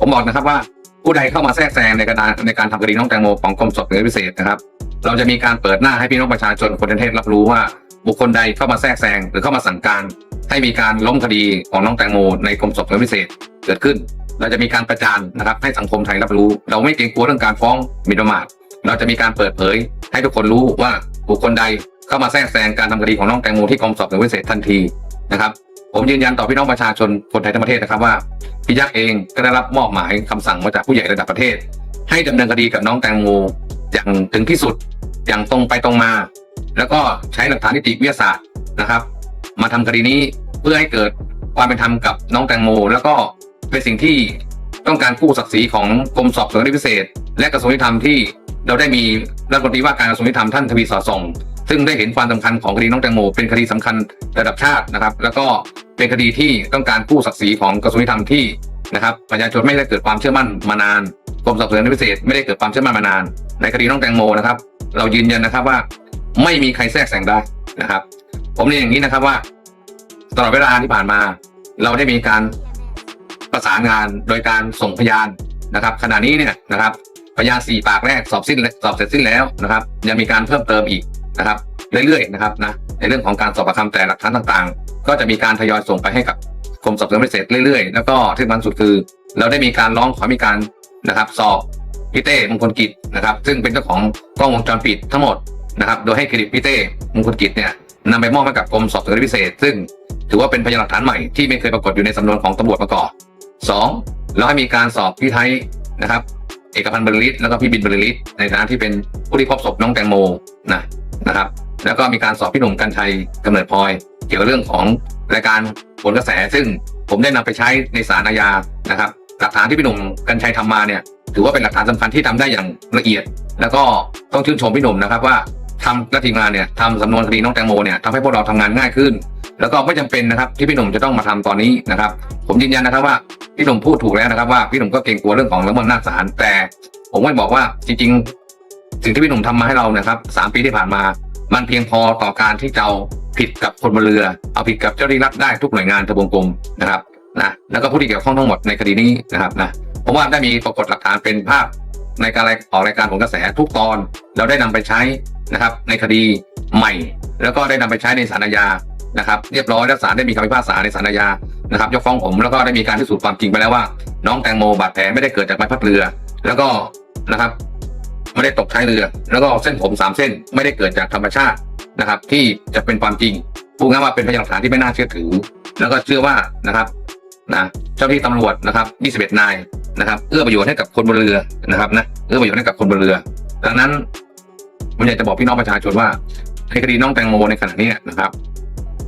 ผมบอกนะครับว่าผู้ใดเข้ามาแทรกแซงในการในการทำคดีน้องแตงโมของกรมสอบสวนพิเศษนะครับ เราจะมีการเปิดหน้าให้พี่น้องประชาชนคนทั้งประเทศรับรู้ว่า บุคคลใดเข้ามาแทรกแซงหรือเข้ามาสั่งการ ให้มีการล้มคดีของน้องแตงโม ในกรมสอบสวนพิเศษเกิดขึ้น เราจะมีการประจานนะครับ ให้สังคมไทยรับรู้ เราไม่เกรงกลัวเรื่องการฟ้องหมิ่นประมาทเราจะมีการเปิดเผย ให้ทุกคนรู้ว่าบุคคลใดเข้ามาแทรกแซงการทำคดีของน้องแตงโมที่กรมสอบสวนพิเศษทันทีนะครับ ผมยืนยันต่อพี่น้องประชาชนคนไทยทั้งประเทศนะครับว่าพี่ยักษ์เองก็ได้รับมอบหมายคำสั่งมาจากผู้ใหญ่ระดับประเทศ ให้ดำเนินคดีกับน้องแตงโมอย่างถึงที่สุดอย่างตรงไปตรงมา แล้วก็ใช้หลักฐานนิติวิทยาศาสตร์นะครับ มาทำคดีนี้เพื่อให้เกิดความเป็นธรรมกับน้องแตงโม แล้วก็เป็นสิ่งที่ต้องการกู้ศักดิ์ศรีของกรมสอบสวนคดีพิเศษ และกระทรวงยุติธรรมที่เราได้มีรัฐมนตรีว่าการกระทรวงยุติธรรมท่านทวีสอดส่อง ซึ่งได้เห็นความสำคัญของคดีน้องแตงโมเป็นคดีสำคัญระดับชาตินะครับ แล้วก็เป็นคดีที่ต้องการกู้ศักดิ์ศรีของกระทรวงยุติธรรมที่นะครับประชาชนไม่ได้เกิดความเชื่อมั่นมานานกรมสอบสวนพิเศษไม่ได้เกิดความเชื่อมั่นมานาน ในคดีน้องแตงโมนะครับ เรายืนยันนะครับว่าไม่มีใครแทรกแซงได้นะครับ ผมเรียนอย่างนี้นะครับว่าตลอดเวลาที่ผ่านมา เราได้มีการประสานงานโดยการส่งพยานนะครับ ขณะนี้เนี่ยนะครับพยานสี่ปากแรกสอบสิ้นสอบเสร็จสิ้นแล้วนะครับยังมีการเพิ่มเติมอีก นะครับเรื่อยๆนะครับนะในเรื่องของการสอบปากคำแต่หลักฐานต่างๆ ก็จะมีการทยอยส่งไปให้กับกรมสอบสวนพิเศษเรื่อยๆ แล้วก็ที่สำคัญสุดคือ เราได้มีการร้องขอมีการนะครับ สอบพี่เต้มงคลกิจนะครับ ซึ่งเป็นเจ้าของกล้องวงจรปิดทั้งหมดนะครับ โดยให้เครดิตพี่เต้มงคลกิจเนี่ยนำไปมอบให้กับกรมสอบสวนพิเศษ ซึ่งถือว่าเป็นพยานหลักฐานใหม่ที่ไม่เคยปรากฏอยู่ในสำนวนของตำรวจมาก่อนสองเราให้มีการสอบพี่ไทยนะครับ เอกพันธ์บริลิตแล้วก็พี่บินบริลิตในฐานะที่เป็นผู้ที่พบศพน้องแตงโมนะ นะครับ แล้วก็มีการสอบพี่หนุ่มกัญชัยกำเนิดพลอย เกี่ยวกับเรื่องของรายการผลกระแส ซึ่งผมได้นำไปใช้ในศาลอาญานะครับ หลักฐานที่พี่หนุ่มกัญชัยทำมาเนี่ย ถือว่าเป็นหลักฐานสำคัญที่ทำได้อย่างละเอียด แล้วก็ต้องชื่นชมพี่หนุ่มนะครับว่าทำและทีมงานเนี่ยทำสำนวนคดีน้องแตงโมเนี่ยทำให้พวกเราทำงานง่ายขึ้น แล้วก็ไม่จำเป็นนะครับที่พี่หนุ่มจะต้องมาทำตอนนี้นะครับ ผมยืนยันนะครับว่าพี่หนุ่มพูดถูกแล้วนะครับว่าพี่หนุ่มก็เกรงกลัวเรื่องของละเมิดอำนาจศาลแต่ ผมไม่บอกว่าจริงๆ สิ่งที่พี่หนุ่มทำมาให้เรานะครับสามปีที่ผ่านมา มันเพียงพอต่อการที่จะเอาผิดกับคนบนเรือ เอาผิดกับเจ้าหน้าที่รัฐได้ทุกหน่วยงานทบวงกลมนะครับนะแล้วก็ผู้ที่เกี่ยวข้องทั้งหมดในคดีนี้นะครับนะเพราะว่าได้มีปรากฏหลักฐานเป็นภาพในการออกรายการผลกระแสทุกตอน เราได้นำไปใช้นะครับ ในคดีใหม่ แล้วก็ได้นำไปใช้ในศาลอาญานะครับ เรียบร้อยแล้วศาลได้มีคำพิพากษาในศาลอาญานะครับยกฟ้องผมแล้วก็ได้มีการพิสูจน์ความจริงไปแล้วว่า น้องแตงโมบาดแผลไม่ได้เกิดจากใบพัดเรือ แล้วก็นะครับ ไม่ได้ตกท้ายเรือ แล้วก็เส้นผมสามเส้นไม่ได้เกิดจากธรรมชาตินะครับ ที่จะเป็นความจริงพูดง่ายว่าเป็นพยานหลักฐานที่ไม่น่าเชื่อถือ แล้วก็เชื่อว่านะครับนะเจ้าหน้าที่ตำรวจนะครับ21นายนะครับเอื้อประโยชน์ให้กับคนบนเรือนะครับนะเอื้อประโยชน์ให้กับคนบนเรือ ดังนั้นผมอยากจะบอกพี่น้องประชาชนว่าในคดีน้องแตงโมในขณะนี้นะครับ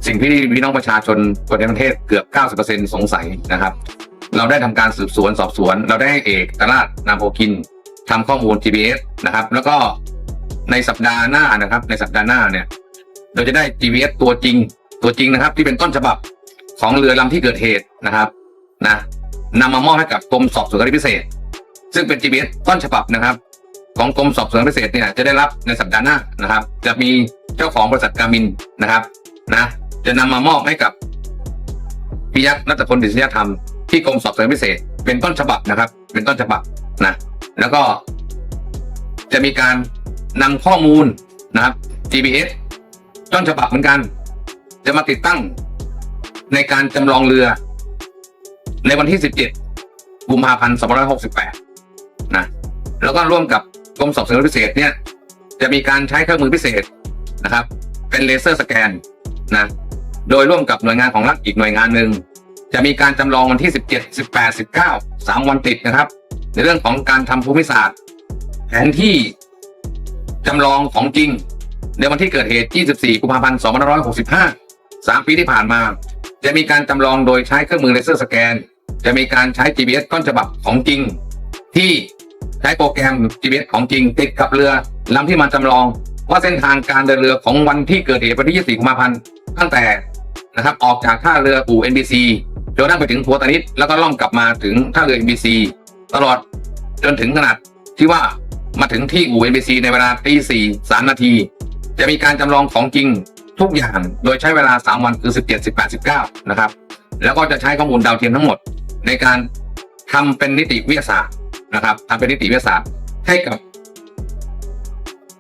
สิ่งที่พี่น้องประชาชนคนในประเทศเกือบ 90%สงสัยนะครับ เราได้ทำการสืบสวนสอบสวน เราได้เอกตลาดนามโพกิน ทำข้อมูล GPS นะครับ แล้วก็ในสัปดาห์หน้านะครับ ในสัปดาห์หน้าเนี่ย เราจะได้ GPS ตัวจริง ตัวจริงนะครับ ที่เป็นต้นฉบับของเรือลำที่เกิดเหตุนะครับนะนำมามอบให้กับกรมสอบสวนคดีพิเศษ ซึ่งเป็น GPS ต้นฉบับนะครับ ของกรมสอบสวนพิเศษเนี่ยจะได้รับในสัปดาห์หน้านะครับ จะมีเจ้าของบริษัทการมินนะครับนะจะนำมามอบให้กับพิยักษ์นัตพลดิษยธรรมที่กรมสอบสวนพิเศษ เป็นต้นฉบับนะครับ เป็นต้นฉบับนะ แล้วก็ จะมีการนำข้อมูลนะครับ GPS ต้นฉบับเหมือนกัน จะมาติดตั้งในการจำลองเรือ ในวันที่ 17 กุมภาพันธ์2568 นะ แล้วก็ร่วมกับกรมสอบสวนพิเศษเนี่ย จะมีการใช้เครื่องมือพิเศษนะครับ เป็นเลเซอร์สแกนนะ โดยร่วมกับหน่วยงานของรัฐอีกหน่วยงานหนึ่ง จะมีการจำลองวันที่ 17 18 19 3 วันติดนะครับ ในเรื่องของการทำภูมิศาสตร์ แผนที่จำลองของจริง ในวันที่เกิดเหตุ 24 กุมภาพันธ์ 2565 3 ปีที่ผ่านมา จะมีการจำลองโดยใช้เครื่องมือเลเซอร์สแกน จะมีการใช้ GPS ต้นฉบับของจริง ที่ใช้โปรแกรม GPS ของจริง ติดกับเรือลำที่มันจำลองว่าเส้นทางการเดินเรือของวันที่เกิดเหตุวันที่ 24 กุมภาพันธ์ตั้งแต่นะครับออกจากท่าเรืออู่ NBC จนกระทั่งไปถึงพัวตานิดแล้วก็ล่องกลับมาถึงท่าเรือ NBC ตลอด จนถึงขนาดที่ว่ามาถึงที่อู่ NBC ในเวลาตีสี่สามนาที จะมีการจำลองของจริงทุกอย่างโดยใช้เวลา 3 วันคือ 17 18 19 นะครับ แล้วก็จะใช้ข้อมูลดาวเทียมทั้งหมด ในการทำเป็นนิติวิทยาศาสตร์นะครับทำเป็นนิติวิทยาศาสตร์ให้กับ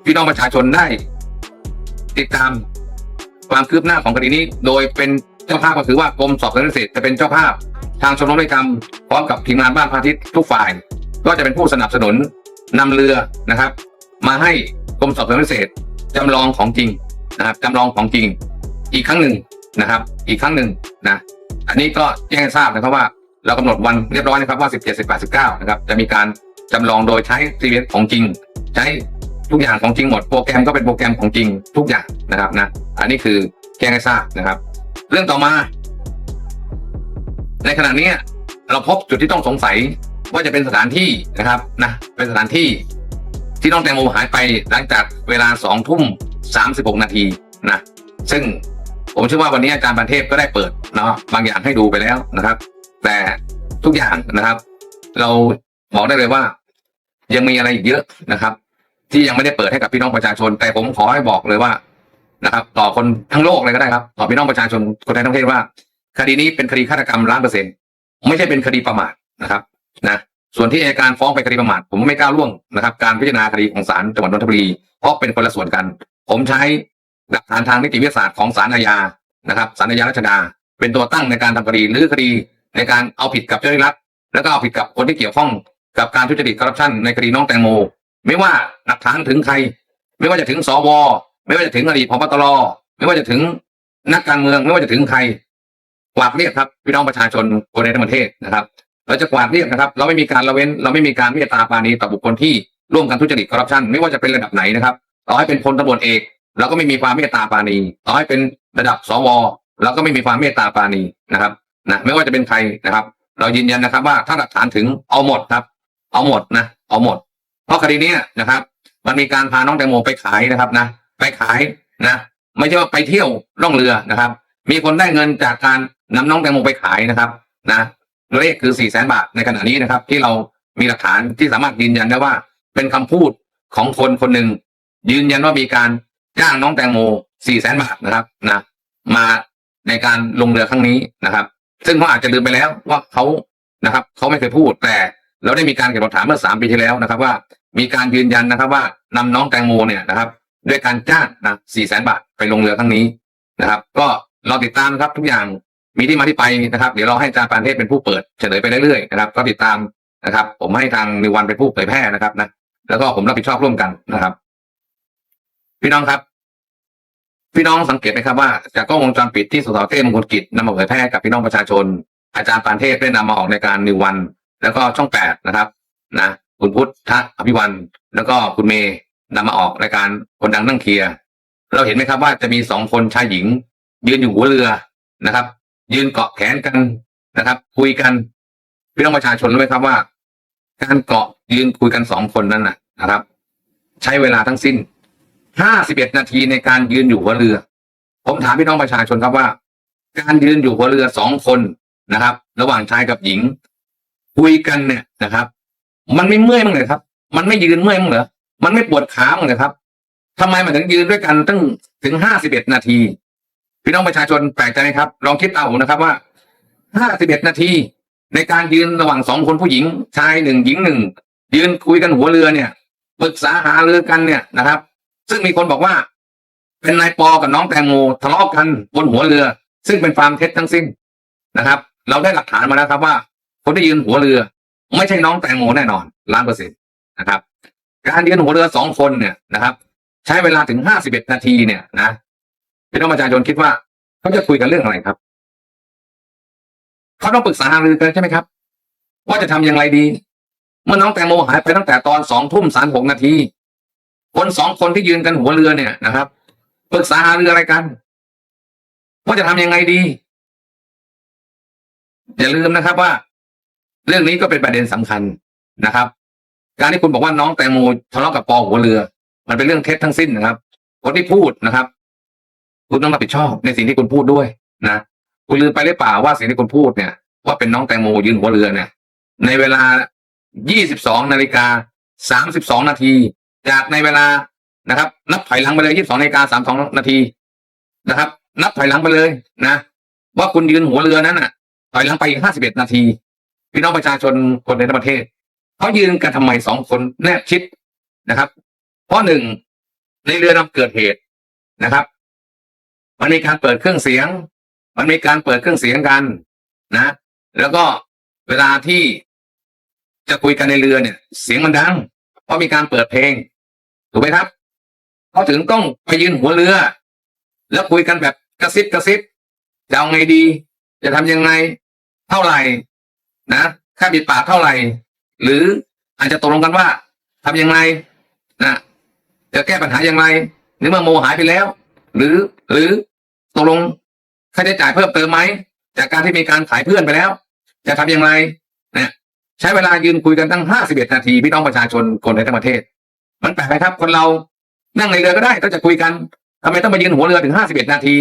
พี่น้องประชาชนได้ ติดตามความคืบหน้าของคดีนี้ โดยเป็นเจ้าภาพก็คือว่ากรมสอบสวนคดีพิเศษจะเป็นเจ้าภาพ ทางชมรมนิติกรรมพร้อมกับทีมงานบ้านพาทิตย์ทุกฝ่าย ก็จะเป็นผู้สนับสนุนนำเรือนะครับ มาให้กรมสอบสวนพิเศษจำลองของจริงนะครับจำลองของจริงอีกครั้งหนึ่งนะครับ อีกครั้งหนึ่งนะอันนี้ก็แจ้งให้ทราบนะครับว่าเรากำหนดวันเรียบร้อยนะครับว่า 17 18 19นะครับจะมีการจำลองโดยใช้ซีเวของจริง ใช้ทุกอย่างของจริงหมดโปรแกรมก็เป็นโปรแกรมของจริงทุกอย่างนะครับนะอันนี้คือแจ้งให้ทราบนะครับ เรื่องต่อมา ในขณะนี้เราพบจุดที่ต้องสงสัย ว่าจะเป็นสถานที่นะครับนะเป็นสถานที่ที่น้องแตงโมหายไปหลังจากเวลาสองทุ่มสามสิบหกนาทีนะซึ่งผมเชื่อว่าวันนี้อาจารย์ปันเทพก็ได้เปิดเนาะบางอย่างให้ดูไปแล้วนะครับ แต่ทุกอย่างนะครับ เราบอกได้เลยว่า ยังมีอะไรอีกเยอะนะครับ ที่ยังไม่ได้เปิดให้กับพี่น้องประชาชน แต่ผมขอให้บอกเลยว่านะครับ ต่อคนทั้งโลกเลยก็ได้ครับ ต่อพี่น้องประชาชนคนไทยทั้งประเทศว่า คดีนี้เป็นคดีฆาตกรรมล้านเปอร์เซ็นต์ไม่ใช่เป็นคดีประมาทนะครับ นะส่วนที่อัยการฟ้องไปคดีประมาทผมไม่กล้าล่วงนะครับ การพิจารณาคดีของศาลจังหวัดนนทบุรีเพราะเป็นคนละส่วนกัน ผมใช้หลักฐานทางนิติวิทยาศาสตร์ของศาลอาญานะครับศาลอาญารัชดา เป็นตัวตั้งในการทำคดีหรือคดีในการเอาผิดกับเจ้าหน้าที่รัฐแล้วก็เอาผิดกับคนที่เกี่ยวข้องกับการทุจริตคอร์รัปชันในคดีน้องแตงโม ไม่ว่าหลักฐานถึงใคร ไม่ว่าจะถึงสวไม่ว่าจะถึงอดีตพบตรไม่ว่าจะถึงนักการเมืองไม่ว่าจะถึงใครกวาดเรียกครับพี่น้องประชาชนคนในทั้งประเทศนะครับ เราจะกวาดเรียกนะครับ เราไม่มีการละเว้น เราไม่มีการเมตตาปาณีต่อบุคคลที่ร่วมกันทุจริตคอร์รัปชันไม่ว่าจะเป็นระดับไหนนะครับต่อให้เป็นพลตำรวจเอกเราก็ไม่มีความเมตตาปาณีต่อให้เป็นระดับสวเราก็ไม่มีความเมตตาปาณีนะครับนะไม่ว่าจะเป็นใครนะครับ เรายืนยันนะครับว่าถ้าหลักฐานถึงเอาหมดครับ เอาหมดนะเอาหมด เพราะคดีนี้นะครับ มันมีการพาน้องแตงโมไปขายนะครับนะ ไปขายนะ ไม่ใช่ว่าไปเที่ยวล่องเรือนะครับ มีคนได้เงินจากการนำน้องแตงโมไปขายนะครับนะ เลขคือสี่แสนบาทในขณะนี้นะครับ ที่เรามีหลักฐานที่สามารถยืนยันได้ว่า เป็นคำพูดของคนคนหนึ่งยืนยันว่ามีการจ้างน้องแตงโมสี่แสนบาทนะครับนะมาในการลงเรือครั้งนี้นะครับ ซึ่งเขาอาจจะลืมไปแล้วว่าเขานะครับเขาไม่เคยพูดแต่เราได้มีการเก็บหลักฐานเมื่อสามปีที่แล้วนะครับ ว่ามีการยืนยันนะครับ ว่านำน้องแตงโมเนี่ยนะครับ ด้วยการจ้างนะสี่แสนบาทไปลงเรือครั้งนี้นะครับ ก็รอติดตามครับทุกอย่าง มีที่มาที่ไปนะครับ เดี๋ยวเราให้อาจารย์ปานเทพเป็นผู้เปิดเฉลยไปเรื่อยๆนะครับ ก็ติดตามนะครับ ผมให้ทางนิวันเป็นผู้เผยแพร่นะครับนะแล้วก็ผมรับผิดชอบร่วมกันนะครับ พี่น้องครับ พี่น้องสังเกตไหมครับว่าจากกล้องวงจรปิดที่สสเต้มงคลกิจนำมาเผยแพร่กับพี่น้องประชาชน อาจารย์ปานเทพได้นำมาออกในการนิววัน แล้วก็ช่องแปดนะครับนะคุณพุทธอภิวันแล้วก็คุณเมย์นำมาออกรายการคนดังนั่งเคลียร์เราเห็นไหมครับว่าจะมีสองคนชายหญิง ยืนอยู่หัวเรือนะครับ ยืนเกาะแขนกันนะครับ คุยกันพี่น้องประชาชนรู้ไหมครับว่า การเกาะยืนคุยกันสองคนนั้นนะนะครับ ใช้เวลาทั้งสิ้นห้าสิบเอ็ดนาทีในการยืนอยู่หัวเรือ ผมถามพี่น้องประชาชนครับว่า การยืนอยู่หัวเรือสองคนนะครับ ระหว่างชายกับหญิง คุยกันเนี่ยนะครับ มันไม่เมื่อยมั้งเลยครับ มันไม่ยืนเมื่อยมั้งเหรอมันไม่ปวดขามั้งเลยครับทำไมมันถึงยืนด้วยกันตั้งถึงห้าสิบเอ็ดนาที พี่น้องประชาชนแปลกใจไหมครับ ลองคิดเอานะครับว่าห้าสิบเอ็ดนาทีในการยืนระหว่างสองคนผู้หญิง ชายหนึ่งหญิงหนึ่งยืนคุยกันหัวเรือเนี่ยปรึกษาหารือกันเนี่ยนะครับ ซึ่งมีคนบอกว่า เป็นนายปอกับน้องแตงโมทะเลาะกันบนหัวเรือ ซึ่งเป็นความเท็จทั้งสิ้นนะครับ เราได้หลักฐานมาแล้วครับว่า คนที่ยืนหัวเรือ ไม่ใช่น้องแตงโมแน่นอนล้านเปอร์เซ็นต์นะครับ การยืนหัวเรือสองคนเนี่ยนะครับ ใช้เวลาถึงห้าสิบเอ็ดนาทีเนี่ยนะ พี่น้องประชาชนคิดว่าเขาจะคุยกันเรื่องอะไรครับเขาต้องปรึกษาหารือกันใช่ไหมครับ ว่าจะทำอย่างไรดี เมื่อน้องแตงโมหายไปตั้งแต่ตอนสองทุ่มสามหกนาทีคนสองคนที่ยืนกันหัวเรือเนี่ยนะครับปรึกษาหารืออะไรกัน ว่าจะทำยังไงดี อย่าลืมนะครับว่า เรื่องนี้ก็เป็นประเด็นสำคัญนะครับ การที่คุณบอกว่าน้องแตงโมทะเลาะกับปอหัวเรือ มันเป็นเรื่องเท็จทั้งสิ้นนะครับ คนที่พูดนะครับ คุณต้องรับผิดชอบในสิ่งที่คุณพูดด้วยนะคุณลืมไปหรือเปล่าว่าสิ่งที่คุณพูดเนี่ย ว่าเป็นน้องแตงโมยืนหัวเรือเนี่ย ในเวลา 22นาฬิกา32 นาที จากในเวลานะครับ นับถอยหลังไปเลย 22นาฬิกา32 นาทีนะครับ นับถอยหลังไปเลยนะ ว่าคุณยืนหัวเรือนั้นน่ะ ถอยหลังไปอีก51 นาที พี่น้องประชาชนคนในทั้งประเทศเขายืนกันทำไมสองคนแนบชิดนะครับ เพราะหนึ่งในเรือนำเกิดเหตุนะครับ มันมีการเปิดเครื่องเสียง มันมีการเปิดเครื่องเสียงกันนะ แล้วก็เวลาที่จะคุยกันในเรือเนี่ย เสียงมันดัง เพราะมีการเปิดเพลง ถูกไหมครับเขาถึงต้องไปยืนหัวเรือ แล้วคุยกันแบบกระซิบกระซิบจะเอาไงดี จะทำยังไงเท่าไหร่นะค่าบิดปากเท่าไหร่ หรืออาจจะตกลงกันว่าทำยังไงนะจะแก้ปัญหาอย่างไรหรือเมื่อโมหายไปแล้ว หรือ หรือตกลงค่าใช้จ่ายเพิ่มเติมไหมจากการที่มีการขายเพื่อนไปแล้ว จะทำอย่างไรเนี่ยใช้เวลายืนคุยกันตั้งห้าสิบเอ็ดนาทีพี่น้องประชาชนคนในทั้งประเทศ มันแปลกไหมครับ คนเรานั่งในเรือก็ได้ก็จะคุยกันทำไมต้องมายืนหัวเรือถึงห้าสิบเอ็ดนาที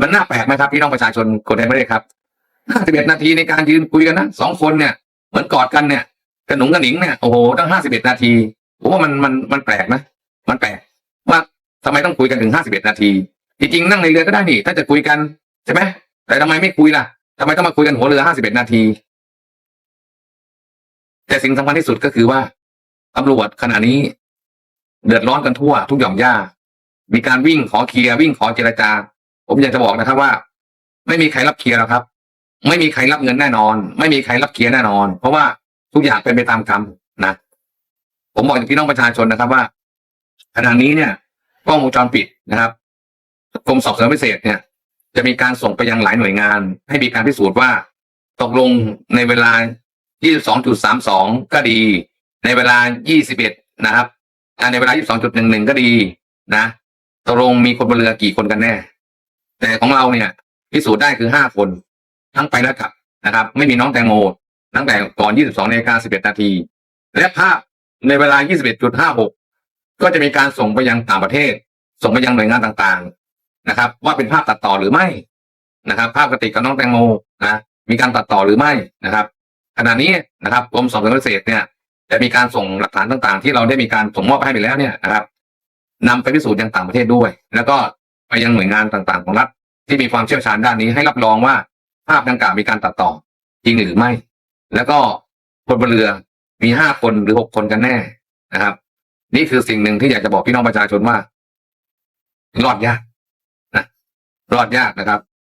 มันน่าแปลกไหมครับพี่น้องประชาชนคนในประเทศครับห้าสิบเอ็ดนาทีในการยืนคุยกันนะสองคนเนี่ยเหมือนกอดกันเนี่ยกระหนุงกระหนิงเนี่ยโอ้โหตั้งห้าสิบเอ็ดนาทีผมว่ามันมันมันแปลกนะมันแปลก ว่าทำไมต้องคุยกันถึงห้าสิบเอ็ดนาที จริงๆนั่งในเรือก็ได้นี่ ถ้าจะคุยกันใช่ไหมแต่ทำไมไม่คุยล่ะทำไมต้องมาคุยกันหัวเรือห้าสิบเอ็ดนาที แต่สิ่งสำคัญที่สุดก็คือว่าตำรวจขณะนี้ เดือดร้อนกันทั่ว ทุกหย่อมย่า มีการวิ่งขอเคลียร์วิ่งขอเจรจา ผมอยากจะบอกนะครับว่า ไม่มีใครรับเคลียร์หรอกครับ ไม่มีใครรับเงินแน่นอน ไม่มีใครรับเคลียร์แน่นอน เพราะว่าทุกอย่างเป็นไปตามกรรมนะ ผมบอกกับพี่น้องประชาชนนะครับว่าขณะนี้เนี่ย กล้องวงจรปิดนะครับกรมสอบสวนพิเศษเนี่ย จะมีการส่งไปยังหลายหน่วยงาน ให้มีการพิสูจน์ว่า ตกลงในเวลา 22.32 ก็ดี ในเวลา 21 นะครับในเวลา 22.11 ก็ดีนะตกลงมีคนบนเรือกี่คนกันแน่ แต่ของเราเนี่ย พิสูจน์ได้คือ5คน ทั้งไปและกลับนะครับ ไม่มีน้องแตงโมตั้งแต่ก่อน 22นาฬิกา11นาทีและภาพในเวลา 21.56 ก็จะมีการส่งไปยังต่างประเทศ ส่งไปยังหน่วยงานต่างๆนะครับ ว่าเป็นภาพตัดต่อหรือไม่นะครับ ภาพกติกกับน้องแตงโมนะมีการตัดต่อหรือไม่นะครับ ขณะนี้นะครับกรมสอบสวนพิเศษเนี่ยจะมีการส่งหลักฐานต่างๆ ที่เราได้มีการส่งมอบให้ไปแล้วเนี่ยนะครับนำไปพิสูจน์ยังต่างประเทศด้วย แล้วก็ไปยังหน่วยงานต่างๆ ของรัฐที่มีความเชี่ยวชาญด้านนี้ให้รับรองว่าภาพดังกล่าวมีการตัดต่อจริงหรือไม่ แล้วก็คนบนเรือมีห้าคนหรือหกคนกันแน่นะครับ นี่คือสิ่งหนึ่งที่อยากจะบอกพี่น้องประชาชนว่ารอดยากนะรอดยากนะครับ